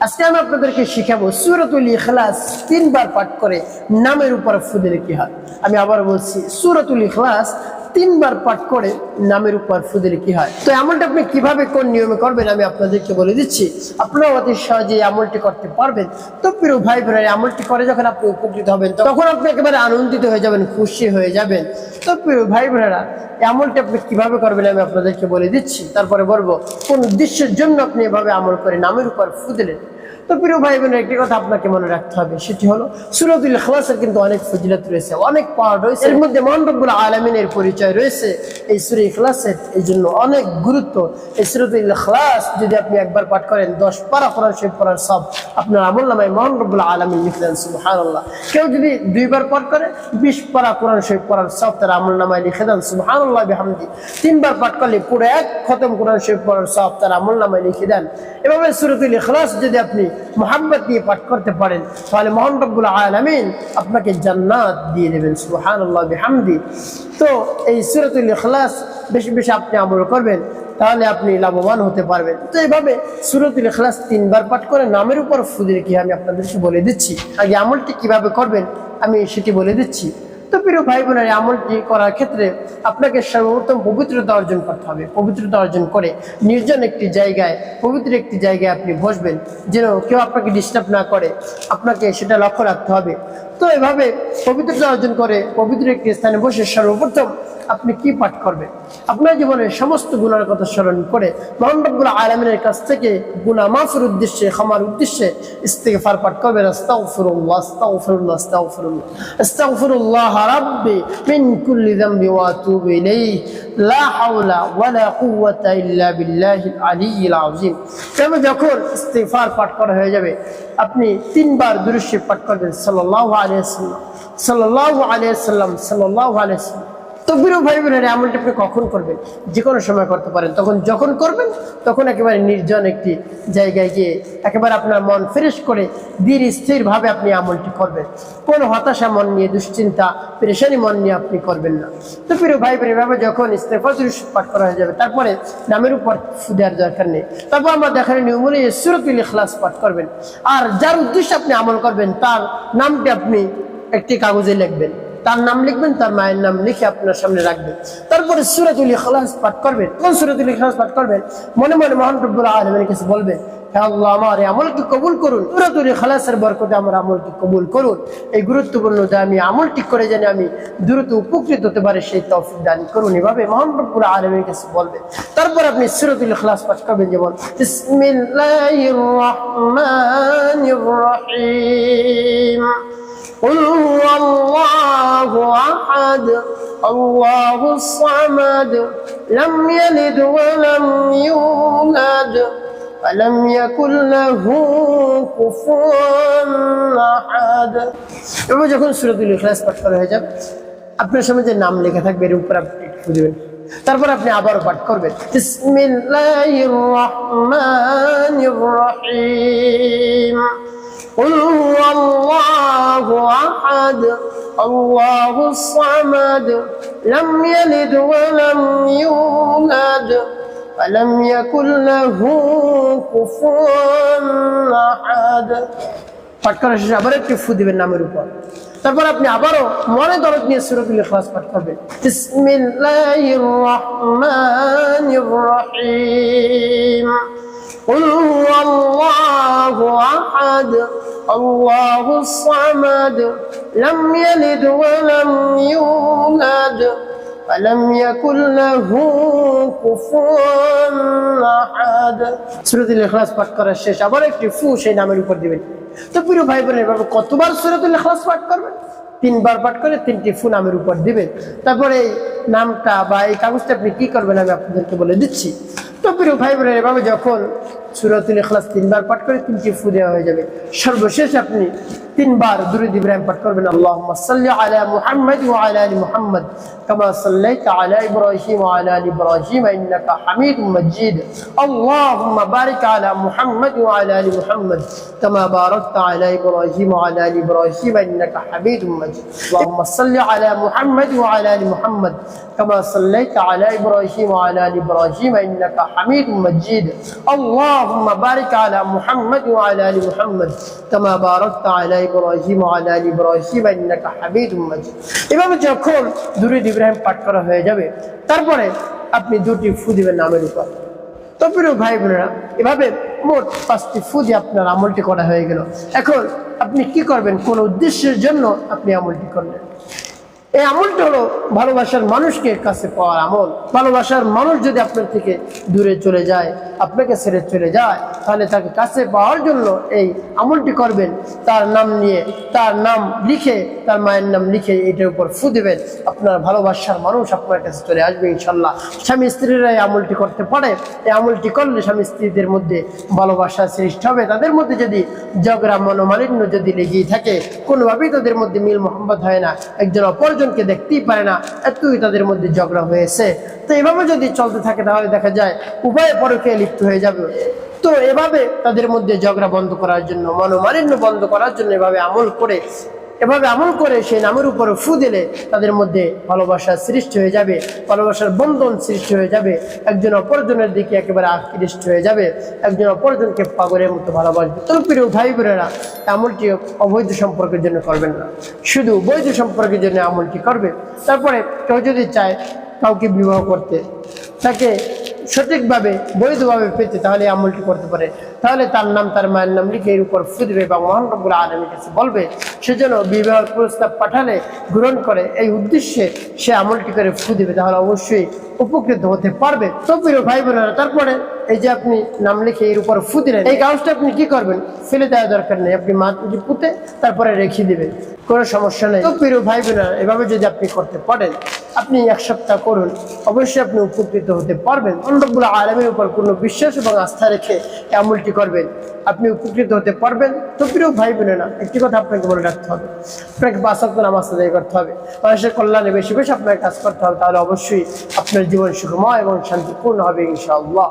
আজকে আমি আপনাদেরকে শিখাবো সুরতুল ইখলাস তিনবার পাঠ করে নামের উপর ফুদিলে কি হয়? আমি আবার বলছি, সুরতুল ইখলাস তিনবার পাঠ করে নামের উপর ফুদিলে কি হয়? তো এমনটা আপনি কীভাবে, কোন নিয়মে করবেন আমি আপনাদেরকে বলে দিচ্ছি। আপনারা অতি সহজে আমলটি করতে পারবেন। তো প্রিয় ভাই বোনেরা আমলটি করে যখন আপনি উপকৃত হবেন, তখন আপনি একেবারে আনন্দিত হয়ে যাবেন, খুশি হয়ে যাবেন। তো প্রিয় ভাই বোনেরা এই আমলটি আপনি কীভাবে করবেন আমি আপনাদেরকে বলে দিচ্ছি। তারপরে বলব, কোন উদ্দেশ্যের জন্য আপনি এভাবে আমল করে নামের উপর ফু দিলেন? তো প্রিয় ভাই বোনের একটি কথা আপনাকে মনে রাখতে হবে, সেটি হলো, সুরতুল খালাসের কিন্তু অনেক ফজিলত রয়েছে, অনেক পাওয়ার রয়েছে। এর মধ্যে মহান রব্বুল আলমিনের পরিচয় রয়েছে, এই সুরে ইখলাসের, এই জন্য অনেক গুরুত্ব। এই সুরতুল ইখলাস, যদি আপনি একবার পাঠ করেন, দশ পারা কোরআন শরীফ পড়ার সব আপনার আমল নামায় মহান রব্বুল আলমিন লিখলেন সুবহানাল্লাহ। কেউ যদি দুইবার পাঠ করে, বিশ পারা কোরআন শরীফ পড়ার সব তার আমল নামায় লিখে দেন, সুবহানাল্লাহ বিহামদি। তিনবার পাঠ করলে পুরো এক খতম কোরআন শরীফ পড়ার সব তার আমল নামায় লিখে দেন। এভাবে সুরতুল ইখলাস যদি আপনি মোহাম্মত দিয়ে পাঠ করতে পারেন, তাহলে মোহান রব্বুল আলমিন আপনাকে জান্নাত দিয়ে দেবেন বিহামদি। তো এই সুরতুল ইখলাস বেশি বেশি আপনি আমল করবেন, তাহলে আপনি লাভবান হতে পারবেন। তো এইভাবে সুরতুল ইখলাস তিনবার পাঠ করে নামের উপর ফুদিরে কি আমি আপনাদেরকে বলে দিচ্ছি, আগে আমলটি কীভাবে করবেন আমি সেটি বলে দিচ্ছি। তো প্রিয় ভাই বোনের আমলটি করার ক্ষেত্রে আপনাকে সর্বপ্রথম পবিত্রতা অর্জন করতে হবে। পবিত্রতা অর্জন করে নির্জন একটি জায়গায়, পবিত্র একটি জায়গায় আপনি বসবেন, যেন কেউ আপনাকে ডিস্টার্ব না করে। আপনাকে সেটা লক্ষ্য রাখতে হবে। তো এভাবে পবিত্রতা অর্জন করে পবিত্র একটি স্থানে বসে সর্বপ্রথম আপনি কি পাঠ করবেন? আপনার জীবনের সমস্ত গুণার কথা স্মরণ করে মোহাম্মদুল আলমিনের কাছ থেকে গুণা মাফের উদ্দেশ্যে, ক্ষমার উদ্দেশ্যে ইস্তেগফার পাঠ করবেন। আস্তাগফিরুল্লাহ আস্তাগফিরুল্লাহ আস্তাগফিরুল্লাহ রাব্বি মিন কুল্লি যামবি ওয়া আতুবু ইলাইহি লা হাওলা ওয়ালা কুওয়াতা ইল্লা বিল্লাহিল আলিয়্যিল আযীম তবে যখন ইস্তেগফার পাঠ করা হয়ে যাবে আপনি তিনবার দুরূদ পাঠ করবেন সাল্লাল্লাহু আলাইহি ওয়াসাল্লাম সাল্লাল্লাহু আলাইহি ওয়াসাল্লাম সাল্লাল্লাহু আলাইহি ওয়াসাল্লাম তো প্রিয় ভাই বোনেরা, এমনটা আপনি কখন করবেন? যে কোনো সময় করতে পারেন। তখন যখন করবেন, তখন একেবারে নির্জন একটি জায়গায় গিয়ে একেবারে আপনার মন ফ্রেশ করে ধীর স্থিরভাবে আপনি আমলটি করবেন। কোনো হতাশা মন নিয়ে, দুশ্চিন্তা, পেরেশানি মন নিয়ে আপনি করবেন না। তো প্রিয় ভাই বোনের এভাবে যখন ইস্তেফা পাঠ করা হয়ে যাবে, তারপরে নামের উপর দেওয়ার দরকার নেই। তারপর আমরা দেখার নিয়ম অনুযায়ী সুরতুল ইখলাস পাঠ করবেন। আর যার উদ্দেশ্যে আপনি আমল করবেন, তার নামটি আপনি একটি কাগজে লিখবেন। তার নাম লিখবেন, তার মায়ের নাম লিখে আপনার সামনে রাখবেন। তারপরে সুরাতুল ইখলাস পাঠ করবেন। কোন সুরাতুল ইখলাস পাঠ করবেন? মনে মনে মহান রব্বুল আলমের কাছে বলবেন আমার আমলকে করুন। আমার আমলকে করুন। এই গুরুত্বপূর্ণ যে আমি আমলটি করে আমি দ্রুত উপকৃত হতে পারে, সেই দান করুন। এভাবে তারপর আপনি সুরাতুল ইখলাস পাঠ করবেন, যেমন قل هو الله أحد الله الصمد لم يلد ولم يولد ولم يكن له كفوا أحد এবার যখন সুরতুল ইখলাস পাঠ করা হয়ে যাবে আপনার সামনে যে নাম লেখা থাকবে এর উপর আপনি একটু দেবেন তারপর আপনি আবারও পাঠ করবেন বিসমিল্লাহির রহমানির রহিম قل هو الله أحد الله الصمد لم يلد ولم يولد ولم يكن له كفوا أحد পাঠ করা শেষে আবার একটি ফু দিবেন নামের উপর তারপর আপনি আবারও মনে দরদ নিয়ে সুরতুল ইখলাস পাঠ করবেন বিসমিল্লাহির রহমানির রহিম قل هو الله أحد الله الصمد لم يلد ولم يولد ولم يكن له كفوا أحد সূরাতুল ইখলাস পাঠ করার শেষ আবার একটি ফু সেই নামের উপর দিবেন তো প্রিয় ভাই বোনের এভাবে কতবার সূরাতুল ইখলাস পাঠ করবেন তিনবার পাঠ করে তিনটি ফু নামের উপর দিবেন তারপরে এই নামটা বা এই কাগজটা আপনি কি করবেন আমি আপনাদেরকে বলে দিচ্ছি। তো প্রিয় ভাই বোনের এভাবে যখন সুরতুল ইখলাস তিনবার পাঠ করে তিনটি ফু হয়ে যাবে, সর্বশেষ আপনি তিনবার দুরুদ ইব্রাহিম পাঠ করবেন সাল্লি আলা মুহাম্মদ ওয়া আলা আলি মুহাম্মদ কামা সাল্লাইতা আলা ইব্রাহিম ওয়া আলা আলি ইব্রাহিম ইন্নাকা হামিদুম মাজিদ। আল্লাহুম্মা বারিক আলা মুহাম্মদ ওয়া আলা আলি মুহাম্মদ কামা বারাকতা আলা ইব্রাহিম ওয়া আলা আলি ইব্রাহিম ইন্নাকা হামিদুম মাজিদ। আল্লাহুম্মা সাল্লি আলা মুহাম্মদ ওয়া আলা আলি মুহাম্মদ كما صليت على إبراهيم وعلى آل إبراهيم إنك حميد مجيد اللهم بارك على محمد وعلى آل محمد كما باركت على إبراهيم وعلى آل إبراهيم إنك حميد مجيد এভাবে যখন দুরুদ ইব্রাহিম পাঠ করা হয়ে যাবে তারপরে আপনি দুটি ফু দিবেন নামের উপর তো প্রিয় ভাই বোনেরা এভাবে মোট পাঁচটি ফু দিয়ে আপনার আমলটি করা হয়ে গেল এখন আপনি কি করবেন কোন উদ্দেশ্যের জন্য আপনি আমলটি করলেন এই আমলটা হলো ভালোবাসার মানুষকে কাছে পাওয়ার আমল। ভালোবাসার মানুষ যদি আপনার থেকে দূরে চলে যায়, আপনাকে ছেড়ে চলে যায়, তাহলে তাকে কাছে পাওয়ার জন্য এই আমলটি করবেন। তার নাম নিয়ে, তার নাম লিখে, তার মায়ের নাম লিখে এটার উপর ফু দেবেন। আপনার ভালোবাসার মানুষ আপনার কাছে চলে আসবে ইনশাল্লাহ। স্বামী স্ত্রীরা এই আমলটি করতে পারে। এই আমলটি করলে স্বামী স্ত্রীদের মধ্যে ভালোবাসা সৃষ্টি হবে। তাদের মধ্যে যদি ঝগড়া, মনোমালিন্য যদি লেগেই থাকে, কোনোভাবেই তাদের মধ্যে মিল মোহাম্মদ হয় না। একজন অপরজনকে দেখতেই পারে না, এতই তাদের মধ্যে ঝগড়া হয়েছে। তো এভাবে যদি চলতে থাকে, তাহলে দেখা যায় উভয় পরকে লিপ্ত হয়ে যাবে। তো এভাবে তাদের মধ্যে ঝগড়া বন্ধ করার জন্য, মনোমালিন্য বন্ধ করার জন্য এভাবে আমল করে এভাবে আমল করে সেই নামের উপরে ফু দিলে তাদের মধ্যে ভালোবাসার সৃষ্টি হয়ে যাবে, ভালোবাসার বন্ধন সৃষ্টি হয়ে যাবে, একজন অপরজনের দিকে একেবারে আকৃষ্ট হয়ে যাবে, একজন অপরজনকে পাগলের মতো ভালোবাসবে। তো প্রিয় ভাই বোনেরা আমলটি অবৈধ সম্পর্কের জন্য করবেন না। শুধু বৈধ সম্পর্কের জন্য আমলটি করবে। তারপরে কেউ যদি চায় কাউকে বিবাহ করতে, তাকে সঠিকভাবে, বৈধভাবে পেতে তাহলে আমলটি করতে পারে। তাহলে তার নাম, তার মায়ের নাম লিখে এর উপর ফুদবে বা মহান রব্বুল আলমীর কাছে বলবে সেজন্য বিবাহের প্রস্তাব পাঠালে, গ্রহণ করে, এই উদ্দেশ্যে সে আমলটি করে ফু দেবে। তাহলে অবশ্যই উপকৃত হতে পারবে। তো প্রিয় ভাই বোনেরা তারপরে এই যে আপনি নাম লিখে এর উপর ফু দিলেন, এই কাগজটা আপনি কি করবেন? ফেলে দেওয়া দরকার নেই। আপনি মাটি পুঁতে, তারপরে রেখে দিবেন। কোনো সমস্যা নেই। তো প্রিয় ভাই বোনেরা এভাবে যদি আপনি করতে পারেন, আপনি এক সপ্তাহ করুন। অবশ্যই আপনি উপকৃত হতে পারবেন। অন্নবুল আলমের উপর কোনো বিশ্বাস এবং আস্থা রেখে আমলটি করবেন। আপনি উপকৃত হতে পারবেন। তো প্রিয় ভাই বোনেরা একটি কথা আপনাকে বলে রাখতে হবে। আপনাকে বাসক্ত নামাজ আদায় করতে হবে। মানুষের কল্যাণে বেশি বেশি আপনাকে কাজ করতে হবে। তাহলে অবশ্যই আপনার জীবন সুখময় এবং শান্তিপূর্ণ হবে ইনশাআল্লাহ।